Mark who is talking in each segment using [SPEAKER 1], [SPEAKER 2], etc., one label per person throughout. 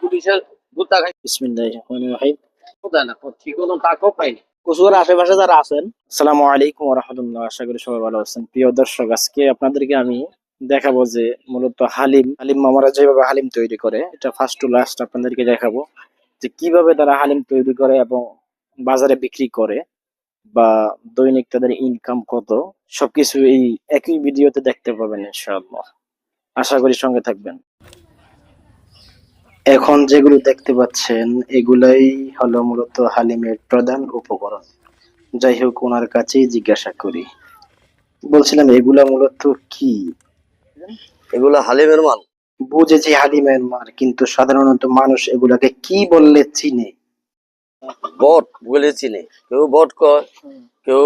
[SPEAKER 1] পুলিশের গুতা খাই।
[SPEAKER 2] বিসমিল্লাহির রহমানির রহিম।
[SPEAKER 1] কোথায় না ঠিক মতন টাকাও পাইনি
[SPEAKER 2] কুসুর আশেপাশে যারা আছেন আসসালামু আলাইকুম রহমতুল্লাহ আশা করি সবাই ভালো আছেন। প্রিয় দর্শক আজকে আপনাদেরকে আমি দেখাবো যে মূলত হালিম হালিম মামারা যেভাবে হালিম তৈরি করে এটা ফার্স্ট টু লাস্ট আপনাদেরকে দেখাবো যে কীভাবে তারা হালিম তৈরি করে এবং বাজারে বিক্রি করে বা দৈনিক তাদের ইনকাম কত সবকিছু এই একই ভিডিওতে দেখতে পাবেন ইনশাআল্লাহ। আশা করি সঙ্গে থাকবেন। এখন যেগুলো দেখতে পাচ্ছেন এগুলাই হলো মূলত হালিমের প্রধান উপকরণ। যাই হোক ওনার কাছেই জিজ্ঞাসা করি। বলছিলাম এগুলা মূলত কি?
[SPEAKER 1] এগুলো হালিমের মাল।
[SPEAKER 2] বুঝেছি হালিমের মাল কিন্তু সাধারণত মানুষ এগুলাকে কি বললে চিনে?
[SPEAKER 1] বট বলে চিনে। কেউ বট কয় কেউ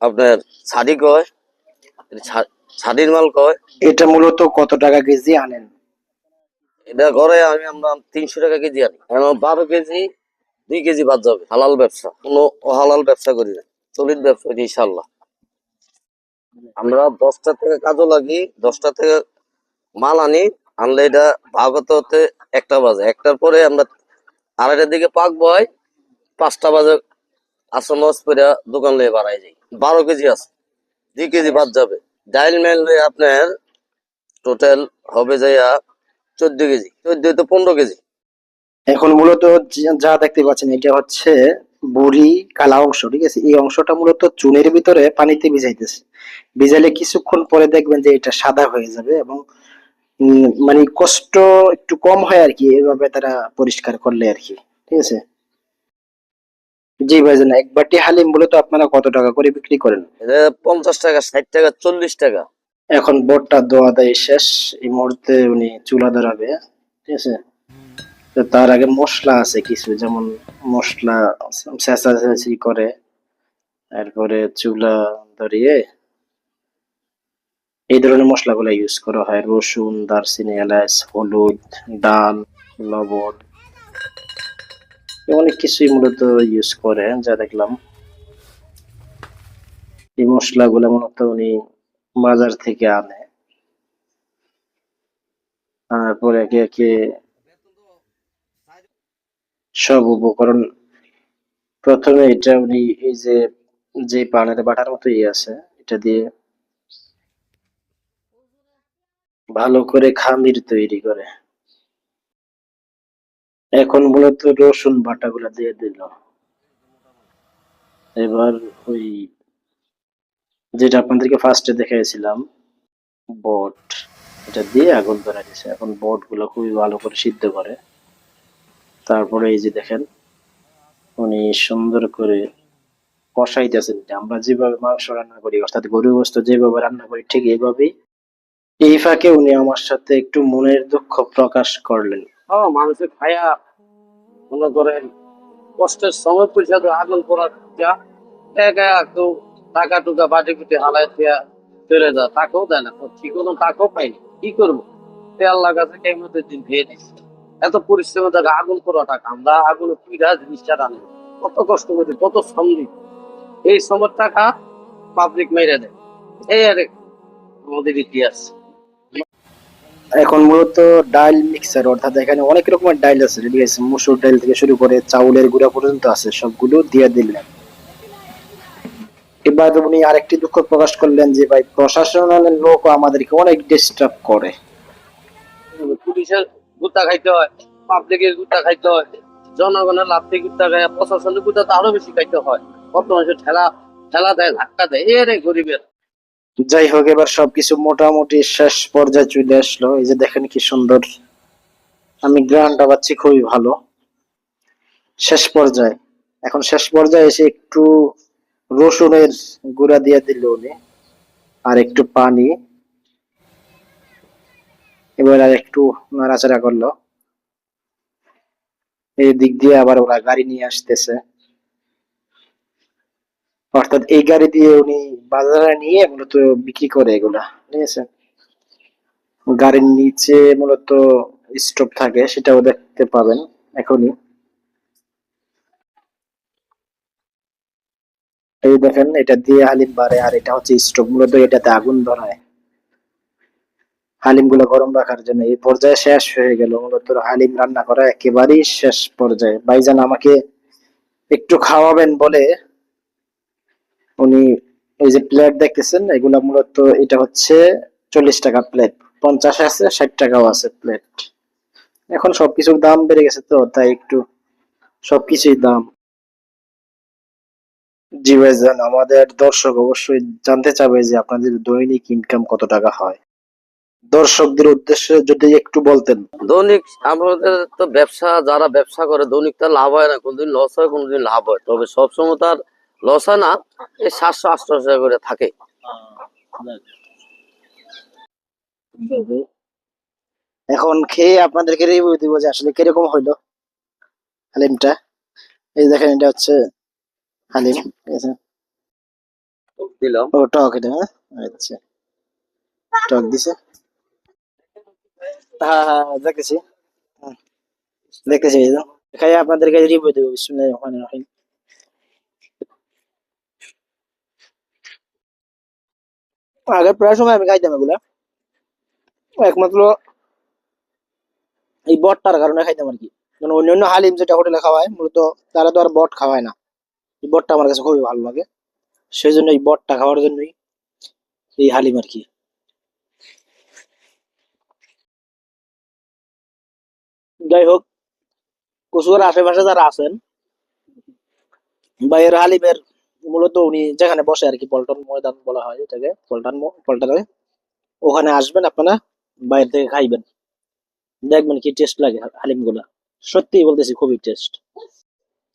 [SPEAKER 1] আপনার ছাড়ি কয় ছাড়ির মাল কয়।
[SPEAKER 2] এটা মূলত কত টাকা কেজি আনেন?
[SPEAKER 1] এটা ঘরে আমি আমরা তিনশো টাকা কেজি আনি। বারো কেজি, দুই কেজি বাদ যাবে, হালাল ব্যবসা। কোনো অহালাল ব্যবসা করি না চলিত ব্যবসা করি ইনশাল্লাহ আমরা দশটা থেকে কাজও লাগি, দশটা থেকে মাল আনি, আনলে এটা ভাগ হতে একটা বাজে। একটার পরে আমরা আড়াইটার দিকে পাক বয়, পাঁচটা বাজে আসর নস করে দোকান লিয়ে বাড়াই যাই বারো কেজি আছে, দুই কেজি বাদ যাবে। ডাইল মেলে আপনার টোটাল হবে যাইয়া চোদ্দ কেজি চোদ্দ তো পনেরো কেজি।
[SPEAKER 2] এখন মূলত যা দেখতে পাচ্ছেন এটা হচ্ছে বুড়ি কালা অংশ ঠিক আছে? এই অংশটা মূলত চুনের ভিতরে পানিতে ভিজাইতেছে। ভিজাইলে কিছুক্ষণ পরে দেখবেন যে এটা সাদা হয়ে যাবে এবং মানে কষ্ট একটু কম হয় আর কি এভাবে তারা পরিষ্কার করলে আর কি ঠিক আছে? জি ভাইজান এক বাটি হালিম মূলত আপনারা কত টাকা করে বিক্রি করেন?
[SPEAKER 1] পঞ্চাশ টাকা ষাট টাকা চল্লিশ টাকা।
[SPEAKER 2] এখন বোর্ডটা দোয়া দেয় শেষ, এই মুহূর্তে উনি চুলা ধরাবে, ঠিক আছে? তো তার আগে মশলা আছে কিছু, যেমন মশলা চেঁচাচেঁচি করে, তারপরে চুলা ধরিয়ে এই ধরনের মশলাগুলো ইউজ করা হয়। রসুন, দারচিনি, এলাচ, হলুদ, ডাল, লবণ, অনেক কিছুই মূলত ইউজ করে, যা দেখলাম। এই মশলাগুলো মূলত উনি বাজার থেকে আনে। তারপর একে একে সব উপকরণ প্রথমে এটা উনি এই যে যে পানের বাটার মতো ইয়ে আছে, এটা দিয়ে ভালো করে খামির তৈরি করে। এখন মূলত রসুন বাটাগুলা দিয়ে দিল। এবার ওই যেটা আপনাদেরকে ফার্স্টে দেখাইছিলাম বট এটা দিয়ে আগুন ধরা দিছে। এখন বটগুলো খুবই ভালো করে সিদ্ধ করে। তারপরে এই যে দেখেন, উনি সুন্দর করে কষাইতেছেন আমরা যেভাবে মাংস রান্না করি, অর্থাৎ গরু গোস্ত যেভাবে রান্না করি, ঠিক এইভাবেই এই ফাঁকে উনি আমার সাথে একটু মনের দুঃখ প্রকাশ করলেন।
[SPEAKER 1] ও মানুষের খায়া মনে করেন কষ্টের সময় পয়সা আগুন করার যা কেউ টাকা টুকা বাটি কুটি হালাই দিয়া চলে যায়। টাকাও দেয় না। ঠিক মতন টাকাও পাইনি কি করব? সে আল্লাহ কাছে কেমতের দিন খেয়ে দিচ্ছে এত পরিশ্রমের জায়গা আগুন করা টাকা আমরা আগুন পিঠা জিনিসটা রান্না কত কষ্ট করি, কত সঙ্গী এই সময় টাকা পাবলিক মেরে দেয়। এই আরে আমাদের ইতিহাস।
[SPEAKER 2] এখন মূলত ডাল মিক্সার, অর্থাৎ এখানে অনেক রকমের ডাল আছে। ঠিক আছে মসুর ডাল থেকে শুরু করে চাউলের গুঁড়া পর্যন্ত আছে। সবগুলো দিয়ে দিলেন এবার উনি আরেকটি দুঃখ প্রকাশ করলেন যে ভাই প্রশাসনের লোক আমাদেরকে অনেক ডিস্টার্ব করে।
[SPEAKER 1] পুলিশের গুতা খাইতে হয় পাবলিকের গুতা খাইতে হয় জনগণের গুতা খায় প্রশাসনের গুতা তো আরও বেশি খাইতে হয়। কত মানুষের ঠেলা ঠেলা দেয় ধাক্কা দেয় এ রে গরিবের।
[SPEAKER 2] যাই হোক এবার সবকিছু মোটামুটি শেষ পর্যায়ে চলে আসলো। এই যে দেখেন কি সুন্দর আমি গ্রানটা পাচ্ছি খুবই ভালো। শেষ পর্যায়ে এখন শেষ পর্যায়ে এসে একটু রসুনের গুঁড়া দিয়ে দিল উনি, আর একটু পানি, এবার আর একটু নাড়াচাড়া করল। এই দিক দিয়ে আবার ওরা গাড়ি নিয়ে আসতেছে। অর্থাৎ এই গাড়ি দিয়ে উনি বাজারে নিয়ে মূলত বিক্রি করে এগুলা, ঠিক আছে? গাড়ির নিচে মূলত স্টোভ থাকে, সেটাও দেখতে পাবেন এখনই। এই দেখেন, এটা দিয়ে হালিম বাড়ে, আর এটা হচ্ছে স্টোভ মূলত এটাতে আগুন ধরায়। হালিমগুলো গরম রাখার জন্য এই পর্যায়ে শেষ হয়ে গেল। মূলত হালিম রান্না করা একেবারেই শেষ পর্যায়ে। ভাইজান আমাকে একটু খাওয়াবেন বলে উনি এই যে প্লেট দেখতেছেন, এগুলা মূলত এটা হচ্ছে চল্লিশ টাকা প্লেট পঞ্চাশ আছে, ষাট টাকাও আছে প্লেট এখন সবকিছুর দাম বেড়ে গেছে তো, তাই একটু সবকিছুই দাম। জি ভাইজান আমাদের দর্শক অবশ্যই জানতে চাবে যে আপনাদের দৈনিক ইনকাম কত টাকা হয়। দর্শকদের উদ্দেশ্যে যদি একটু বলতেন।
[SPEAKER 1] দৈনিক আমাদের তো ব্যবসা যারা ব্যবসা করে দৈনিক তার লাভ হয় না কোনদিন লস হয় কোনদিন লাভ হয়। তবে সবসময় তার লস হয় না এই সাতশো আটশো টাকা করে থাকে।
[SPEAKER 2] এখন খেয়ে আপনাদেরকে রিভিউ দিব যে আসলে কীরকম হইল। হালিমটা এই দেখেন এটা হচ্ছে হালিম আছে?
[SPEAKER 1] দিলাম।
[SPEAKER 2] ও টক এটা হ্যাঁ? আচ্ছা। টক দিছে? হ্যাঁ হ্যাঁ দেখতেছি। হুম, দেখতেছি এই যে। খাই আপনাদেরকে রিভিউ দেবো। বিসমিল্লাহির রহমানির রহিম। আগে প্রায় সময় আমি খাইতাম এগুলা। একমাত্র এই বটটার কারণে খাইতাম আর কি। মানে অন্যান্য হালিম যেটা হোটেলে খাওয়ায় মূলত তারা তো আর বট খাওয়ায় না। এই বটটা আমার কাছে খুবই ভালো লাগে। সেই জন্য এই বটটা খাওয়ার জন্যই এই হালিম আর কি। যাই হোক, কচুয়ার আশেপাশে যারা আছেন বা এর হালিমের মূলত উনি যেখানে বসে আর কি, পল্টন ময়দান বলা হয় এটাকে, পল্টন পল্টনে। ওখানে আসবেন আপনারা, বাইরে থেকে খাইবেন। দেখবেন কি টেস্ট লাগে হালিমগুলা সত্যি বলতেছি খুবই টেস্ট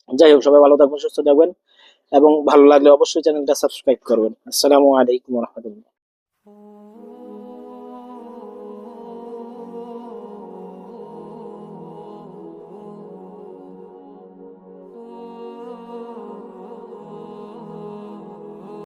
[SPEAKER 2] যাই হোক, সবাই ভালো থাকবেন, সুস্থ থাকবেন এবং ভালো লাগলে অবশ্যই চ্যানেলটা সাবস্ক্রাইব করবেন। আসসালামু আলাইকুম রহমতুল্লাহ।